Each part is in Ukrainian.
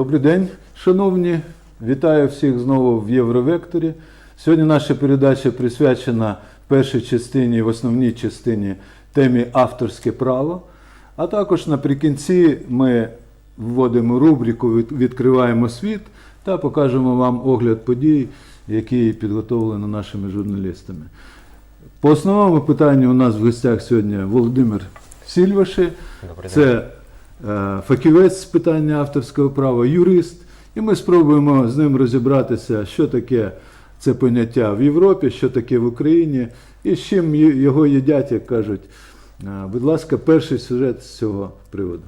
Добрий день, шановні. Вітаю всіх знову в Євровекторі. Сьогодні наша передача присвячена першій частині, в основній частині темі авторське право. А також наприкінці ми вводимо рубрику Відкриваємо світ та покажемо вам огляд подій, які підготовлені нашими журналістами. По основному питанню у нас в гостях сьогодні Володимир Сільваши. Добрий Це фахівець з питання авторського права, юрист. І ми спробуємо з ним розібратися, що таке це поняття в Європі, що таке в Україні, і з чим його їдять, як кажуть. Е, Будь ласка, перший сюжет з цього приводу.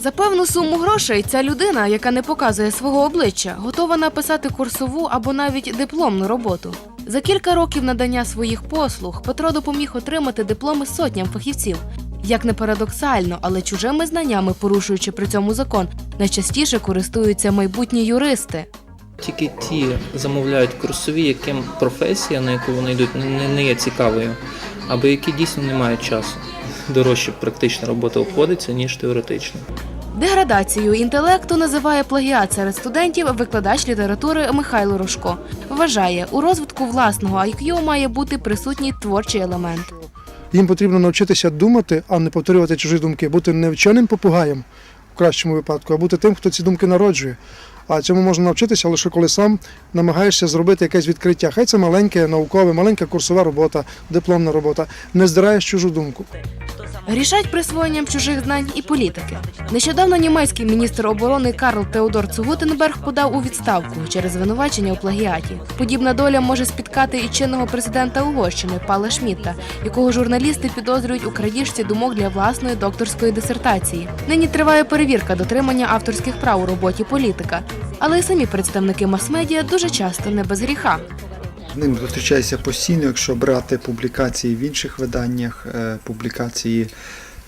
За певну суму грошей ця людина, яка не показує свого обличчя, готова написати курсову або навіть дипломну роботу. За кілька років надання своїх послуг Петро допоміг отримати дипломи сотням фахівців. Як не парадоксально, але чужими знаннями, порушуючи при цьому закон, найчастіше користуються майбутні юристи. Тільки ті замовляють курсові, яким професія, на яку вони йдуть, не, не є цікавою, або які дійсно не мають часу. Дорожче практична робота обходиться, ніж теоретична. Деградацією інтелекту називає плагіат серед студентів викладач літератури Михайло Рожко. Вважає, у розвитку власного IQ має бути присутній творчий елемент. Їм потрібно навчитися думати, а не повторювати чужі думки, бути не вченим попугаєм в кращому випадку, а бути тим, хто ці думки народжує. А цьому можна навчитися лише коли сам намагаєшся зробити якесь відкриття. Хай це маленьке наукове, маленька курсова робота, дипломна робота. Не здираєш чужу думку. Грішать присвоєнням чужих знань і політики. Нещодавно німецький міністр оборони Карл Теодор Цугутенберг подав у відставку через звинувачення у плагіаті. Подібна доля може спіткати і чинного президента Угорщини Пала Шмітта, якого журналісти підозрюють у крадіжці думок для власної докторської дисертації. Нині триває перевірка дотримання авторських прав у роботі політика, але й самі представники мас-медіа дуже часто не без гріха. Ним зустрічаюся постійно, якщо брати публікації в інших виданнях, е, публікації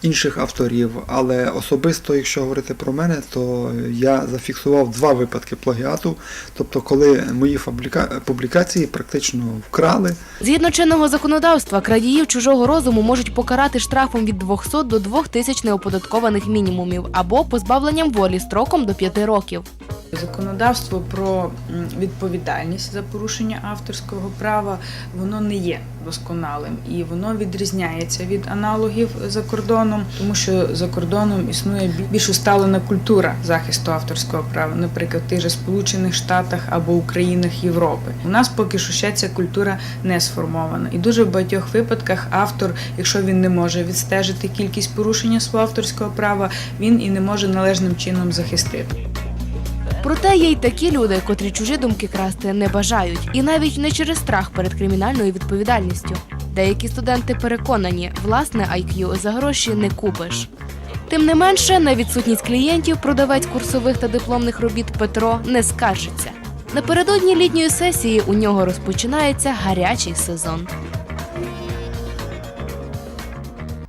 інших авторів. Але особисто, якщо говорити про мене, то я зафіксував два випадки плагіату, тобто коли мої публікації практично вкрали. Згідно чинного законодавства, крадіїв чужого розуму можуть покарати штрафом від 200 до 2000 неоподаткованих мінімумів або позбавленням волі строком до 5 років. Законодавство про відповідальність за порушення авторського права воно не є досконалим і воно відрізняється від аналогів за кордоном, тому що за кордоном існує бі- більш усталена культура захисту авторського права, наприклад, в тих же Сполучених Штатах або у країнах Європи. У нас поки що ще ця культура не сформована, і дуже в багатьох випадках автор, якщо він не може відстежити кількість порушення свого авторського права, він і не може належним чином захистити. Проте є й такі люди, котрі чужі думки красти не бажають, і навіть не через страх перед кримінальною відповідальністю. Деякі студенти переконані, власне IQ за гроші не купиш. Тим не менше, на відсутність клієнтів продавець курсових та дипломних робіт Петро не скаржиться. Напередодні літньої сесії у нього розпочинається гарячий сезон.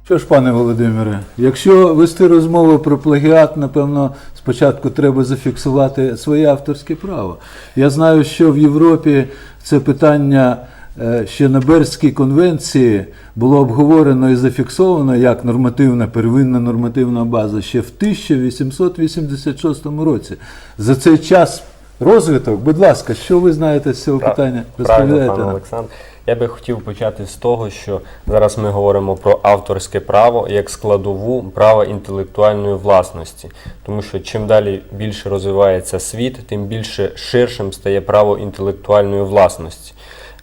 Що ж, пане Володимире, якщо вести розмову про плагіат, напевно, спочатку треба зафіксувати своє авторське право. Я знаю, що в Європі це питання е, ще на Бернській конвенції було обговорено і зафіксовано як нормативна, первинна нормативна база ще в 1886 році. За цей час розвиток, будь ласка, що ви знаєте з цього питання? Правильно, пане нам. Олександр. Я би хотів почати з того, що зараз ми говоримо про авторське право як складову права інтелектуальної власності. Тому що чим далі більше розвивається світ, тим більше ширшим стає право інтелектуальної власності.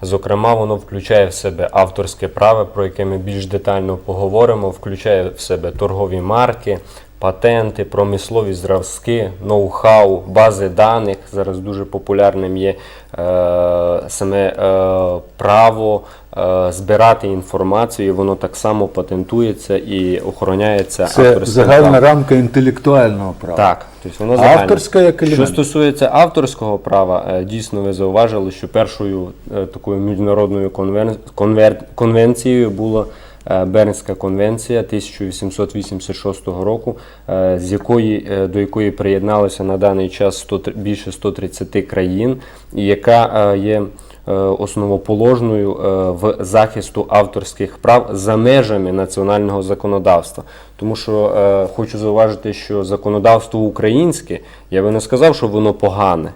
Зокрема, воно включає в себе авторське право, про яке ми більш детально поговоримо, включає в себе торгові марки, патенти, промислові зразки, ноу-хау, бази даних. Зараз дуже популярним є е, саме е, право е, збирати інформацію, і воно так само патентується і охороняється Це авторським загальна правом. рамка інтелектуального права. Так, тобто воно загальне. авторська як елемент? Що стосується авторського права, е, дійсно ви зауважили, що першою е, такою міжнародною конвен... конвер... конвенцією була е, Бернська конвенція 1886 року, е, з якої, е, до якої приєдналося на даний час 100, тр- більше 130 країн, і яка е, є е, основоположною е, в захисту авторських прав за межами національного законодавства. Тому що е, хочу зауважити, що законодавство українське, я би не сказав, що воно погане.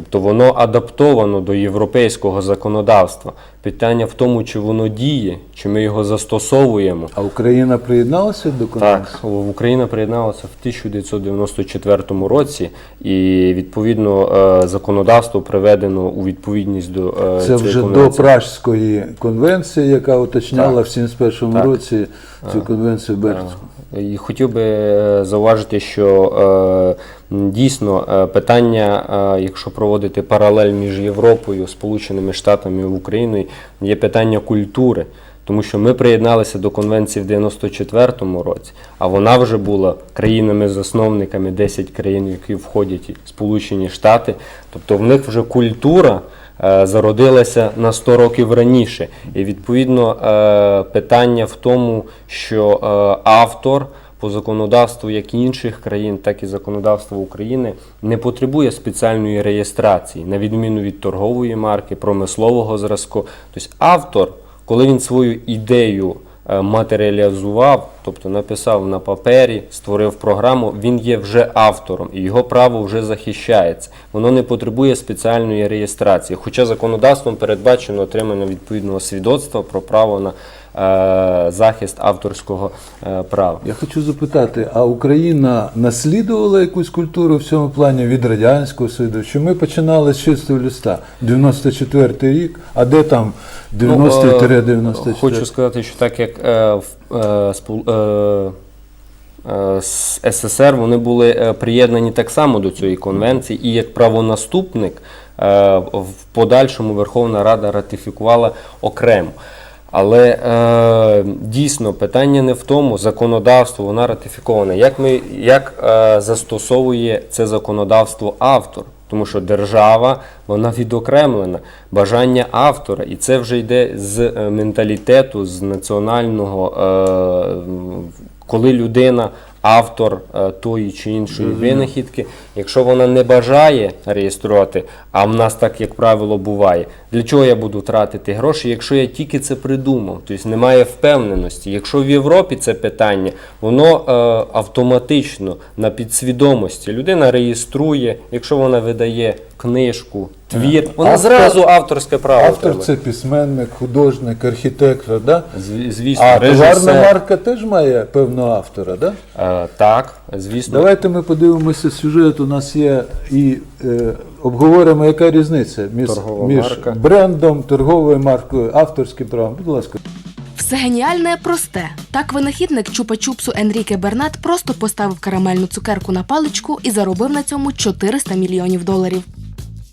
Тобто воно адаптовано до європейського законодавства. Питання в тому, чи воно діє, чи ми його застосовуємо. А Україна приєдналася до конвенції? Так, Україна приєдналася в 1994 році, і відповідно е, законодавство приведено у відповідність до е, Це цієї вже до конвенції. Пражської конвенції, яка уточняла Так. в 71 Так. році цю конвенцію Бертську. І хотів би е, зауважити, що е, дійсно е, питання, якщо проводити паралель між Європою, Сполученими Штатами і Україною, є питання культури. Тому що ми приєдналися до конвенції в 94-му році, а вона вже була країнами-засновниками 10 країн, які входять Сполучені Штати. Тобто в них вже культура зародилася на 100 років раніше. І відповідно е, питання в тому, що е, автор по законодавству як інших країн, так і законодавства України не потребує спеціальної реєстрації, на відміну від торгової марки, промислового зразку. Тобто автор, коли він свою ідею е, матеріалізував, тобто написав на папері, створив програму, він є вже автором і його право вже захищається. Воно не потребує спеціальної реєстрації. Хоча законодавством передбачено отримання відповідного свідоцтва про право на е, захист авторського е, права. Я хочу запитати, а Україна наслідувала якусь культуру в цьому плані від Радянського Союзу? Що ми починали з чистого листа? 94 рік, а де там Ну, е, 90-94? Хочу сказати, що так як е, в, е, е, е, СССР вони були е, приєднані так само до цієї конвенції, і як правонаступник е, в подальшому Верховна Рада ратифікувала окремо. Але е, дійсно питання не в тому, законодавство вона ратифікована. Як ми як е, застосовує це законодавство автор? Тому що держава вона відокремлена, бажання автора, і це вже йде з е, менталітету, з національного, е, коли людина автор е, тої чи іншої винахідки, якщо вона не бажає реєструвати, а в нас так, як правило, буває, для чого я буду тратити гроші, якщо я тільки це придумав? Тобто немає впевненості. Якщо в Європі це питання, воно е, автоматично на підсвідомості людина реєструє, якщо вона видає книжку, твір, вона Автор- зразу авторське право. Автор це письменник, художник, архітектор, да? Звісно, А товарна марка теж має певного автора, да? Е, так, звісно. Давайте ми подивимося сюжет. У нас є і е, обговоримо, яка різниця між, Торгова між марка. брендом, торговою маркою, авторським правом. Будь ласка. Все геніальне просте. Так винахідник чупа-чупсу Енріке Бернат просто поставив карамельну цукерку на паличку і заробив на цьому 400 мільйонів доларів.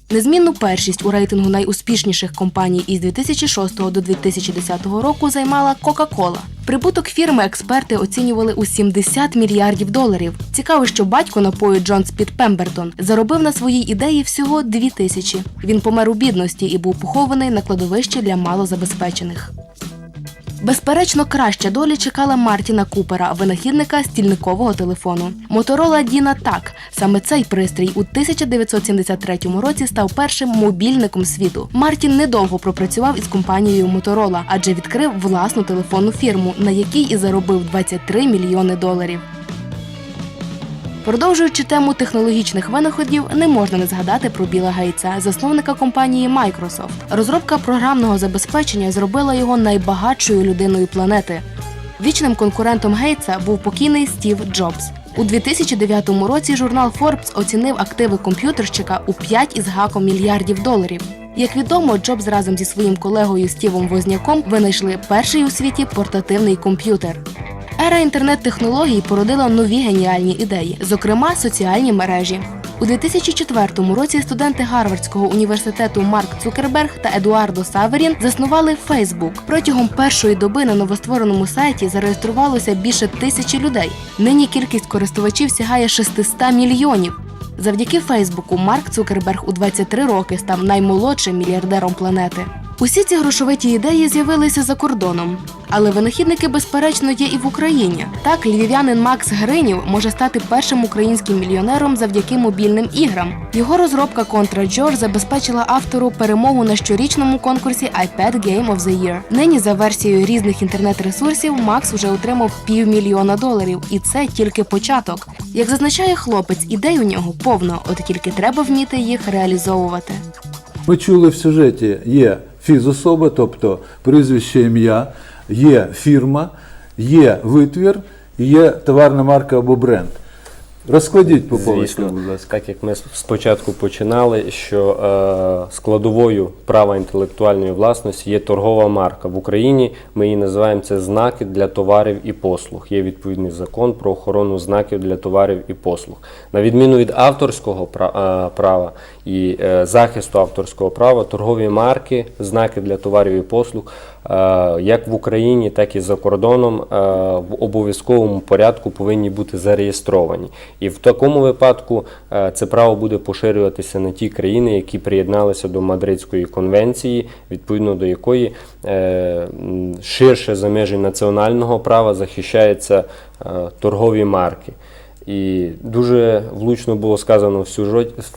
Незмінну першість у рейтингу найуспішніших компаній із 2006 до 2010 року займала Coca-Cola. Прибуток фірми експерти оцінювали у 70 мільярдів доларів. Цікаво, що батько напою Джон Спіт Пембертон заробив на своїй ідеї всього 2 тисячі. Він помер у бідності і був похований на кладовищі для малозабезпечених. Безперечно, краща доля чекала Мартіна Купера, винахідника стільникового телефону. Моторола Діна Так. Саме цей пристрій у 1973 році став першим мобільником світу. Мартін недовго пропрацював із компанією Моторола, адже відкрив власну телефонну фірму, на якій і заробив 23 мільйони доларів. Продовжуючи тему технологічних винаходів, не можна не згадати про Біла Гейтса, засновника компанії Microsoft. Розробка програмного забезпечення зробила його найбагатшою людиною планети. Вічним конкурентом Гейтса був покійний Стів Джобс. У 2009 році журнал Forbes оцінив активи комп'ютерщика у 5 із гаком мільярдів доларів. Як відомо, Джобс разом зі своїм колегою Стівом Возняком винайшли перший у світі портативний комп'ютер. Ера інтернет-технологій породила нові геніальні ідеї, зокрема соціальні мережі. У 2004 році студенти Гарвардського університету Марк Цукерберг та Едуардо Саверін заснували Facebook. Протягом першої доби на новоствореному сайті зареєструвалося більше тисячі людей. Нині кількість користувачів сягає 600 мільйонів. Завдяки Фейсбуку Марк Цукерберг у 23 роки став наймолодшим мільярдером планети. Усі ці грошовиті ідеї з'явилися за кордоном. Але винахідники, безперечно, є і в Україні. Так, львів'янин Макс Гринів може стати першим українським мільйонером завдяки мобільним іграм. Його розробка Contra George забезпечила автору перемогу на щорічному конкурсі iPad Game of the Year. Нині за версією різних інтернет-ресурсів Макс вже отримав півмільйона доларів, і це тільки початок. Як зазначає хлопець, ідей у нього повно, от тільки треба вміти їх реалізовувати. Ми чули в сюжеті, є фізособа, тобто прізвище ім'я, є фірма, є витвір, є товарна марка або бренд. Розкладіть по Звісно, будь ласка. так як ми спочатку починали, що е, складовою права інтелектуальної власності є торгова марка. В Україні ми її називаємо це знаки для товарів і послуг. Є відповідний закон про охорону знаків для товарів і послуг. На відміну від авторського е, права і е, захисту авторського права, торгові марки, знаки для товарів і послуг, як в Україні, так і за кордоном, е, в обов'язковому порядку повинні бути зареєстровані. І в такому випадку е, це право буде поширюватися на ті країни, які приєдналися до Мадридської конвенції, відповідно до якої е, ширше за межі національного права захищаються е, торгові марки. І дуже влучно було сказано в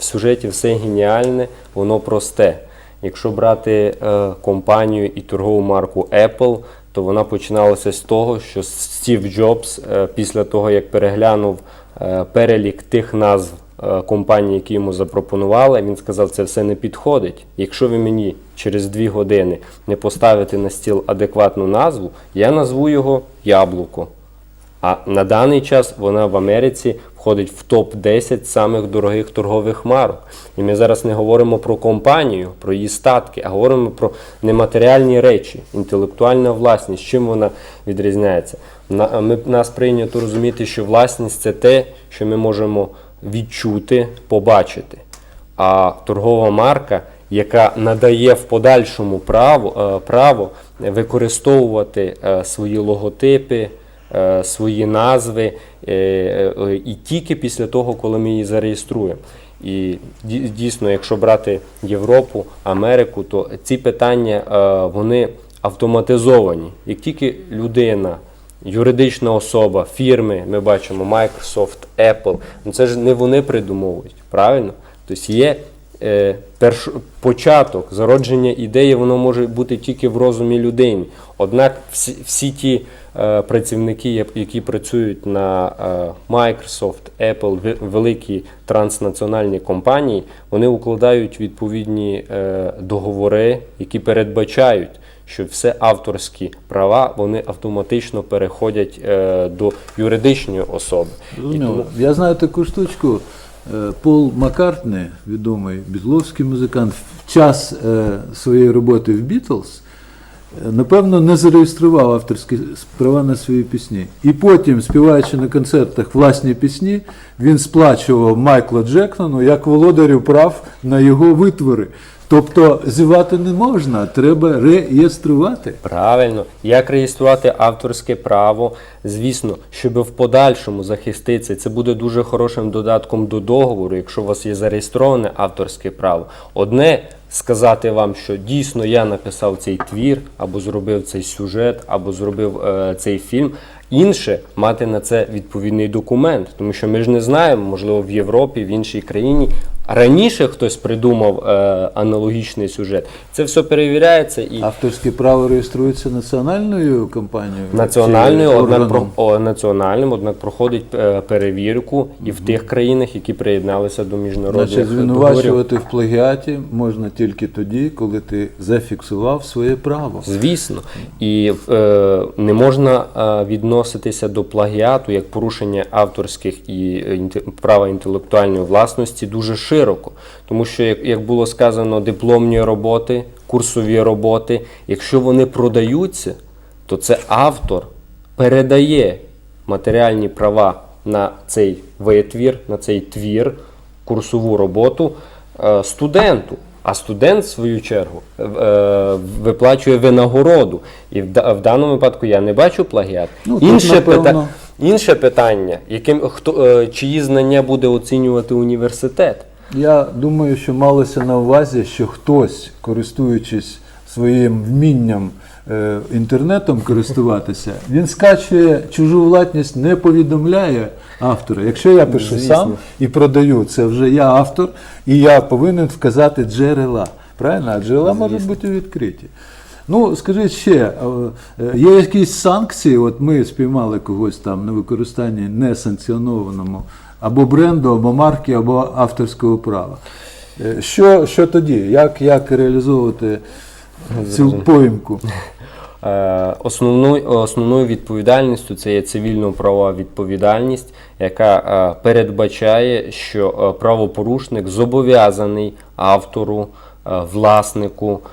сюжеті все геніальне, воно просте. Якщо брати е, компанію і торгову марку Apple, то вона починалася з того, що Стів Джобс, е, після того як переглянув е, перелік тих назв е, компаній, які йому запропонували, він сказав, це все не підходить. Якщо ви мені через дві години не поставите на стіл адекватну назву, я назву його Яблуко. А на даний час вона в Америці входить в топ-10 самих дорогих торгових марок. І ми зараз не говоримо про компанію, про її статки, а говоримо про нематеріальні речі, інтелектуальна власність. Чим вона відрізняється? На- Ми, нас прийнято розуміти, що власність це те, що ми можемо відчути, побачити. А торгова марка, яка надає в подальшому право, е, право використовувати е, свої логотипи, свої назви, е, е, і тільки після того, коли ми її зареєструємо. І дійсно, якщо брати Європу, Америку, то ці питання е, вони автоматизовані. Як тільки людина, юридична особа, фірми, ми бачимо Microsoft, Apple, ну це ж не вони придумовують, правильно? Тобто є е, перш, початок зародження ідеї, воно може бути тільки в розумі людини. Однак всі, всі ті е, працівники, які працюють на е, Microsoft, Apple, ве- великі транснаціональні компанії, вони укладають відповідні е, договори, які передбачають. Що все авторські права вони автоматично переходять е, до юридичної особи. І Зрозуміло. тому Я знаю таку штучку. Е, Пол Маккартні, відомий бітловський музикант, в час е, своєї роботи в Бітлз, е, напевно, не зареєстрував авторські права на свої пісні. І потім, співаючи на концертах власні пісні, він сплачував Майкла Джексону як володарю прав на його витвори. Тобто зівати не можна, треба реєструвати. Правильно, як реєструвати авторське право, звісно, щоб в подальшому захиститися, це буде дуже хорошим додатком до договору, якщо у вас є зареєстроване авторське право. Одне сказати вам, що дійсно я написав цей твір, або зробив цей сюжет, або зробив е, цей фільм. Інше мати на це відповідний документ, тому що ми ж не знаємо, можливо, в Європі, в іншій країні раніше хтось придумав е, аналогічний сюжет. Це все перевіряється і Авторське право реєструється національною компанією? Національною, однак про о, національним, однак проходить е, перевірку і в тих країнах, які приєдналися до міжнародних Значить, договорів. звинувачувати в плагіаті можна тільки тоді, коли ти зафіксував своє право. Звісно, і е, не можна е, відноситися до плагіату як порушення авторських і е, права інтелектуальної власності дуже широко, тому що, як, як було сказано, дипломні роботи, курсові роботи, якщо вони продаються, то це автор передає матеріальні права на цей витвір, на цей твір, курсову роботу е, студенту. А студент, в свою чергу, е, е, виплачує винагороду. І в, даному випадку я не бачу плагіат. Ну, інше, напевно- пита- інше питання, яким, хто, чиї знання буде оцінювати університет. Я думаю, що малося на увазі, що хтось, користуючись своїм вмінням е, інтернетом користуватися, він скачує чужу власність, не повідомляє автора. Якщо я пишу Звісно. сам і продаю, це вже я автор, і я повинен вказати джерела. Правильно? А джерела можуть бути відкриті. Ну, скажіть ще, е, є якісь санкції? От ми спіймали когось там на використанні несанкціонованому або бренду, або марки, або авторського права. Е, Що, що тоді? Як, як реалізовувати цю поїмку? Е, Основною, основною відповідальністю це є цивільно-правова відповідальність, яка е, передбачає, що е, правопорушник зобов'язаний автору, е, власнику е,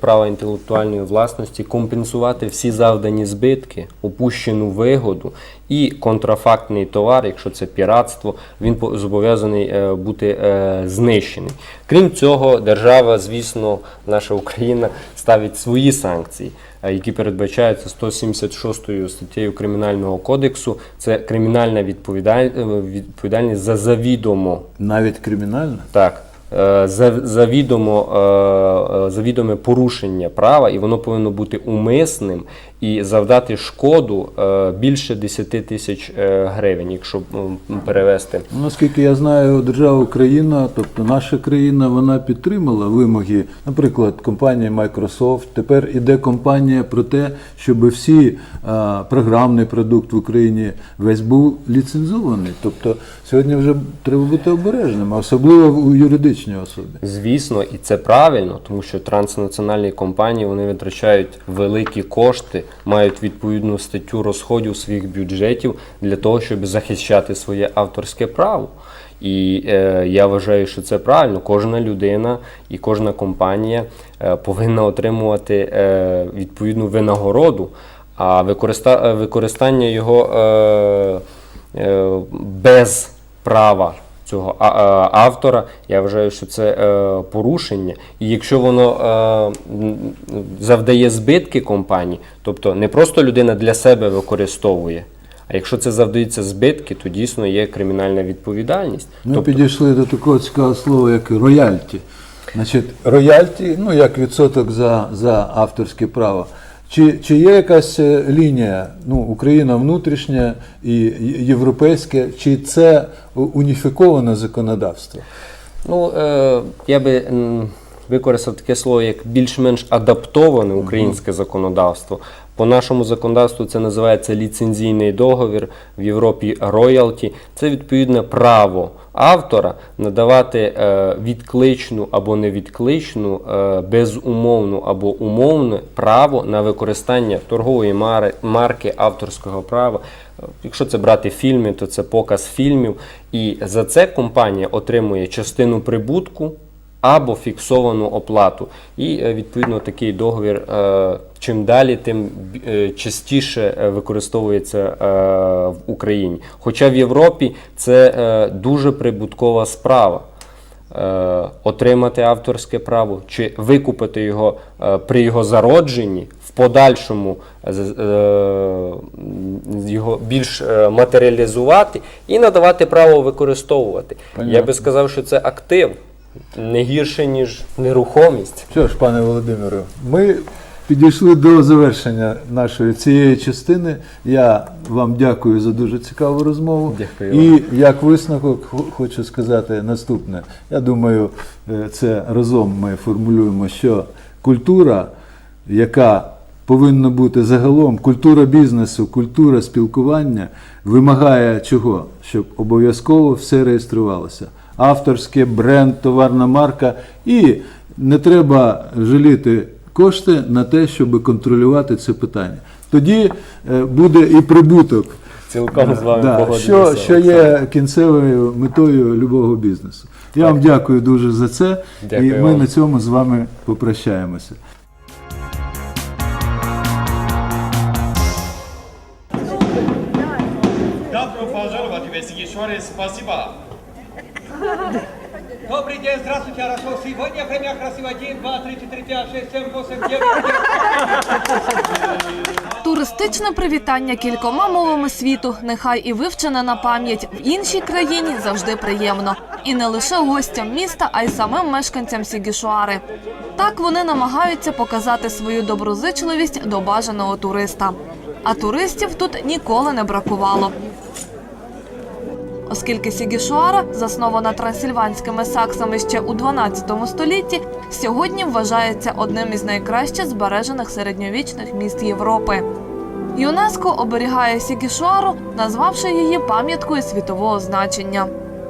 права інтелектуальної власності компенсувати всі завдані збитки, упущену вигоду і контрафактний товар, якщо це піратство, він зобов'язаний е, бути е, знищений. Крім цього, держава, звісно, наша Україна ставить свої санкції, е, які передбачаються 176 статтею Кримінального кодексу. Це кримінальна е, відповідальність за завідомо Навіть кримінально? так. Е, за- Завідомо, е, е, завідоме порушення права, і воно повинно бути умисним і завдати шкоду е, більше 10 тисяч е, гривень, якщо перевести. Ну, Наскільки я знаю, держава Україна, тобто наша країна, вона підтримала вимоги, наприклад, компанії Microsoft. Тепер іде компанія про те, щоб всі а, програмний продукт в Україні весь був ліцензований. Тобто сьогодні вже треба бути обережним, особливо у юридичній особі. Звісно, і це правильно, тому що транснаціональні компанії вони витрачають великі кошти, мають відповідну статтю розходів своїх бюджетів для того, щоб захищати своє авторське право. І е, я вважаю, що це правильно. Кожна людина і кожна компанія е, повинна отримувати е, відповідну винагороду, а використа- е, використання його е, е, без права цього а- автора, я вважаю, що це е, порушення. І якщо воно е, завдає збитки компанії, тобто не просто людина для себе використовує, а якщо це завдається збитки, то дійсно є кримінальна відповідальність. Ми Тобто, підійшли до такого цікавого слова, як роялті. Значить, роялті, ну як відсоток за, за авторське право. Чи, чи є якась е, лінія, ну, Україна внутрішня і європейська, чи це уніфіковане законодавство? Ну, е, я би використав таке слово як більш-менш адаптоване українське законодавство. По нашому законодавству це називається ліцензійний договір в Європі роялті. Це відповідне право автора надавати е, відкличну або невідкличну, е, безумовну або умовне право на використання торгової марки авторського права. Е, Якщо це брати фільми, то це показ фільмів. І за це компанія отримує частину прибутку або фіксовану оплату. І е, відповідно такий договір е, чим далі, тим е, частіше використовується в Україні. Хоча в Європі це дуже прибуткова справа. Отримати авторське право чи викупити його при його зародженні, в подальшому його більш матеріалізувати і надавати право використовувати. Я би сказав, що це актив не гірше, ніж нерухомість. Що ж, пане Володимире, ми підійшли до завершення нашої цієї частини. Я вам дякую за дуже цікаву розмову. Дякую І як висновок хочу сказати наступне. Я думаю, е, це разом ми формулюємо, що культура, яка повинна бути загалом, культура бізнесу, культура спілкування вимагає чого? Щоб обов'язково все реєструвалося. Авторське, бренд, товарна марка. І не треба жаліти кошти на те, щоб контролювати це питання. Тоді е, буде і прибуток. Цілком з вами Да, що, що є кінцевою метою любого бізнесу. Я вам дякую дуже за це. Дякую і ми вам. на цьому з вами попрощаємося. Добро пожаловать в спасибо. Добрый день, здравствуйте, хорошо. Сегодня время красиво. 1, 2, 3, 4, 5, 6, 7, 8, 9, 10. Туристичне привітання кількома мовами світу, нехай і вивчене на пам'ять в іншій країні завжди приємно. І не лише гостям міста, а й самим мешканцям Сігішуари. Так вони намагаються показати свою доброзичливість до бажаного туриста. А туристів тут ніколи не бракувало. Оскільки Сігішуара, заснована трансильванськими саксами ще у 12 столітті, сьогодні вважається одним із найкраще збережених середньовічних міст Європи. ЮНЕСКО оберігає Сігішуару, назвавши її пам'яткою світового значення.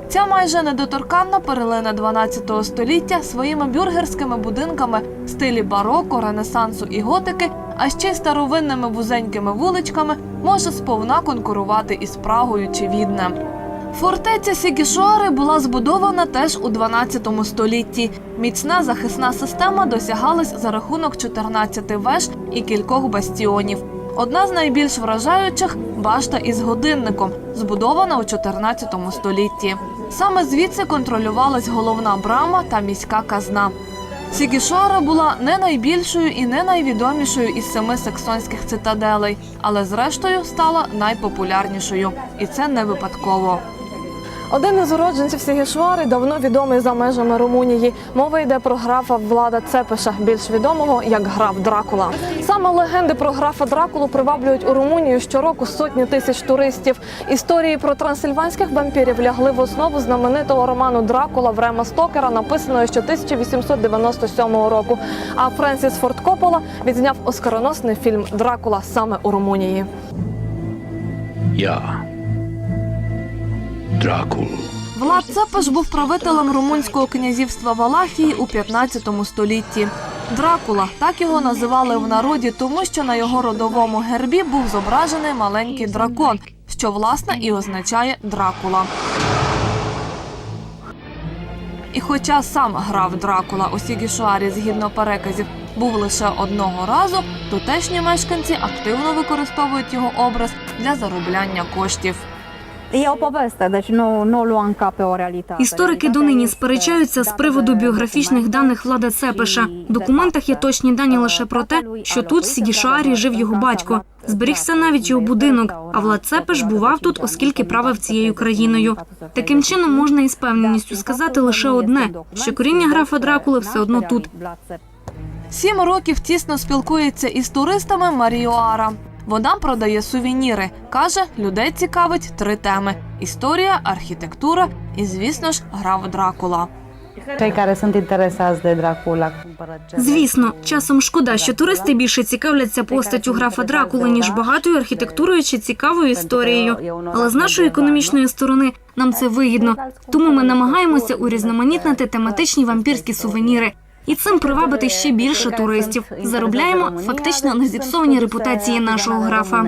Ця майже недоторканна перлина 12 століття своїми бюргерськими будинками в стилі бароко, ренесансу і готики, а ще й старовинними вузенькими вуличками може сповна конкурувати із Прагою чи Віднем. Фортеця Сігішуари була збудована теж у 12 столітті. Міцна захисна система досягалась за рахунок 14 веж і кількох бастіонів. Одна з найбільш вражаючих башта із годинником, збудована у 14 столітті. Саме звідси контролювалась головна брама та міська казна. Сігішора була не найбільшою і не найвідомішою із семи саксонських цитаделей, але зрештою стала найпопулярнішою, і це не випадково. Один із уродженців Сігішвари давно відомий за межами Румунії. Мова йде про графа Влада Цепеша, більш відомого як граф Дракула. Саме легенди про графа Дракулу приваблюють у Румунію щороку сотні тисяч туристів. Історії про трансильванських вампірів лягли в основу знаменитого роману Дракула Врема Стокера, написаного ще 1897 року. А Френсіс Форд Коппола відзняв оскароносний фільм Дракула саме у Румунії. Я. Дракул. Влад Цепеш був правителем румунського князівства Валахії у 15 столітті. Дракула так його називали в народі, тому що на його родовому гербі був зображений маленький дракон, що власне і означає Дракула. І хоча сам грав Дракула у Сігішуарі згідно переказів був лише одного разу, тутешні мешканці активно використовують його образ для заробляння коштів. O poveste, deci nu, nu luam ca pe o realitate. Історики донині сперечаються з приводу біографічних даних Влада Цепеша. В документах є точні дані лише про те, що тут в Сігішуарі жив його батько. Зберігся навіть його будинок. А Влад Цепеш бував тут, оскільки правив цією країною. Таким чином можна із певненістю сказати лише одне: що коріння графа Дракули все одно тут. Сім років тісно спілкується із туристами Маріоара. Вона продає сувеніри. Каже, людей цікавить три теми: історія, архітектура і, звісно ж, Дракула. Dracula cumpără ce Звісно, часом шкода, що туристи більше цікавляться постаттю графа Дракули, ніж багатою архітектурою чи цікавою історією. Але з нашої економічної сторони нам це вигідно. Тому ми намагаємося урізноманітнити тематичні вампірські сувеніри. І цим привабити ще більше туристів. Заробляємо фактично на зіпсованій репутації нашого графа.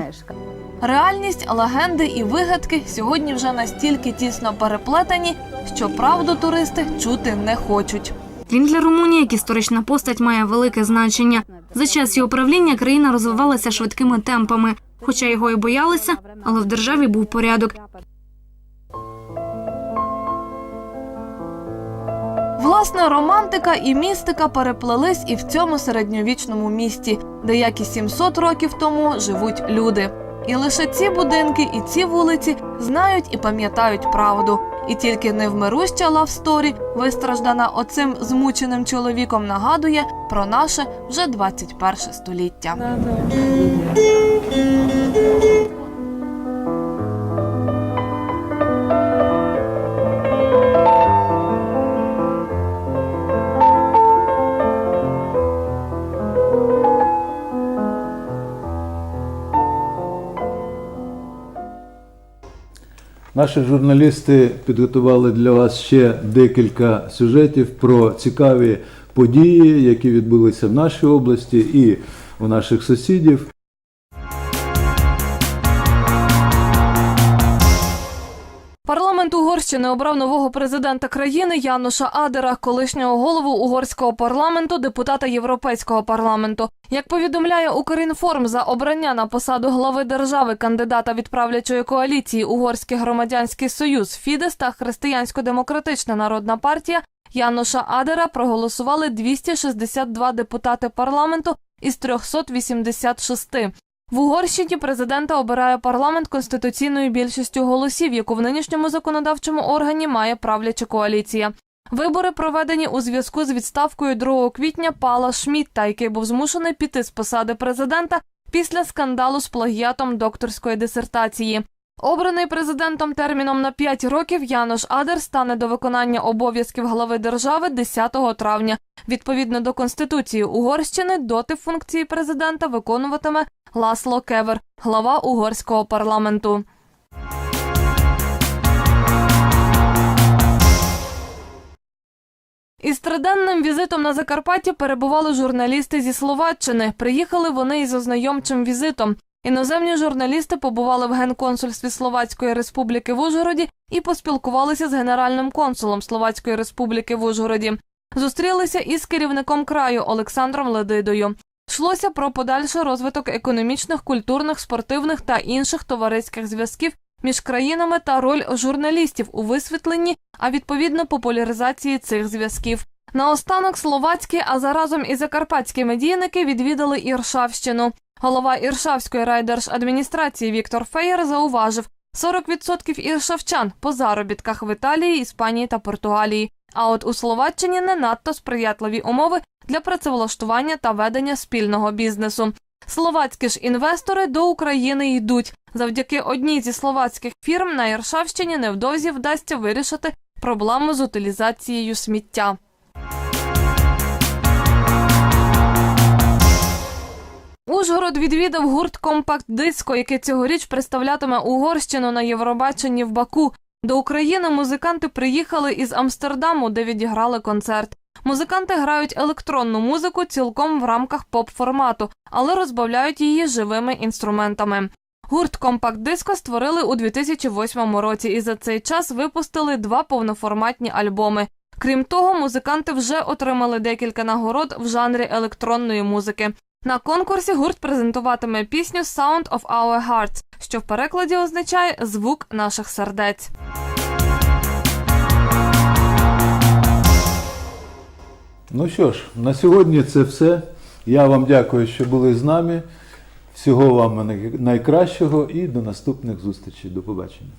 Реальність, легенди і вигадки сьогодні вже настільки тісно переплетені, що правду туристи чути не хочуть. Він для Румунії як історична постать має велике значення. За час його правління країна розвивалася швидкими темпами, хоча його і боялися, але в державі був порядок. Власне, романтика і містика переплелись і в цьому середньовічному місті, де як і 700 років тому живуть люди. І лише ці будинки і ці вулиці знають і пам'ятають правду. І тільки невмируща лавсторі, вистраждана оцим змученим чоловіком, нагадує про наше вже 21 століття. Наші журналісти підготували для вас ще декілька сюжетів про цікаві події, які відбулися в нашій області і у наших сусідів. Угорщини обрав нового президента країни Януша Адера, колишнього голову угорського парламенту, депутата Європейського парламенту. Як повідомляє Укрінформ, за обрання на посаду глави держави кандидата від правлячої коаліції Угорський громадянський союз Фідес та Християнсько-демократична народна партія Януша Адера проголосували 262 депутати парламенту із 386. В Угорщині президента обирає парламент конституційною більшістю голосів, яку в нинішньому законодавчому органі має правляча коаліція. Вибори проведені у зв'язку з відставкою 2 квітня Пала Шмітта, який був змушений піти з посади президента після скандалу з плагіатом докторської дисертації. Обраний президентом терміном на 5 років Янош Адер стане до виконання обов'язків глави держави 10 травня. Відповідно до Конституції Угорщини, доти функції президента виконуватиме Ласло Кевер, глава угорського парламенту. Із триденним візитом на Закарпатті перебували журналісти зі Словаччини. Приїхали вони із ознайомчим візитом. Іноземні журналісти побували в генконсульстві Словацької Республіки в Ужгороді і поспілкувалися з генеральним консулом Словацької Республіки в Ужгороді. Зустрілися із керівником краю Олександром Ледидою. Йшлося про подальший розвиток економічних, культурних, спортивних та інших товариських зв'язків між країнами та роль журналістів у висвітленні, а відповідно популяризації цих зв'язків. Наостанок словацькі, а заразом і закарпатські медійники відвідали Іршавщину. Голова Іршавської райдержадміністрації Віктор Феєр зауважив, 40% іршавчан по заробітках в Італії, Іспанії та Португалії. А от у Словаччині не надто сприятливі умови для працевлаштування та ведення спільного бізнесу. Словацькі ж інвестори до України йдуть. Завдяки одній зі словацьких фірм на Іршавщині невдовзі вдасться вирішити проблему з утилізацією сміття. Ужгород відвідав гурт Компакт Диско, який цьогоріч представлятиме Угорщину на Євробаченні в Баку. До України музиканти приїхали із Амстердаму, де відіграли концерт. Музиканти грають електронну музику цілком в рамках поп-формату, але розбавляють її живими інструментами. Гурт Компакт Диско створили у 2008 році і за цей час випустили два повноформатні альбоми. Крім того, музиканти вже отримали декілька нагород в жанрі електронної музики. На конкурсі гурт презентуватиме пісню Sound of Our Hearts, що в перекладі означає звук наших сердець. Ну що ж, на сьогодні це все. Я вам дякую, що були з нами. Всього вам найкращого і до наступних зустрічей. До побачення.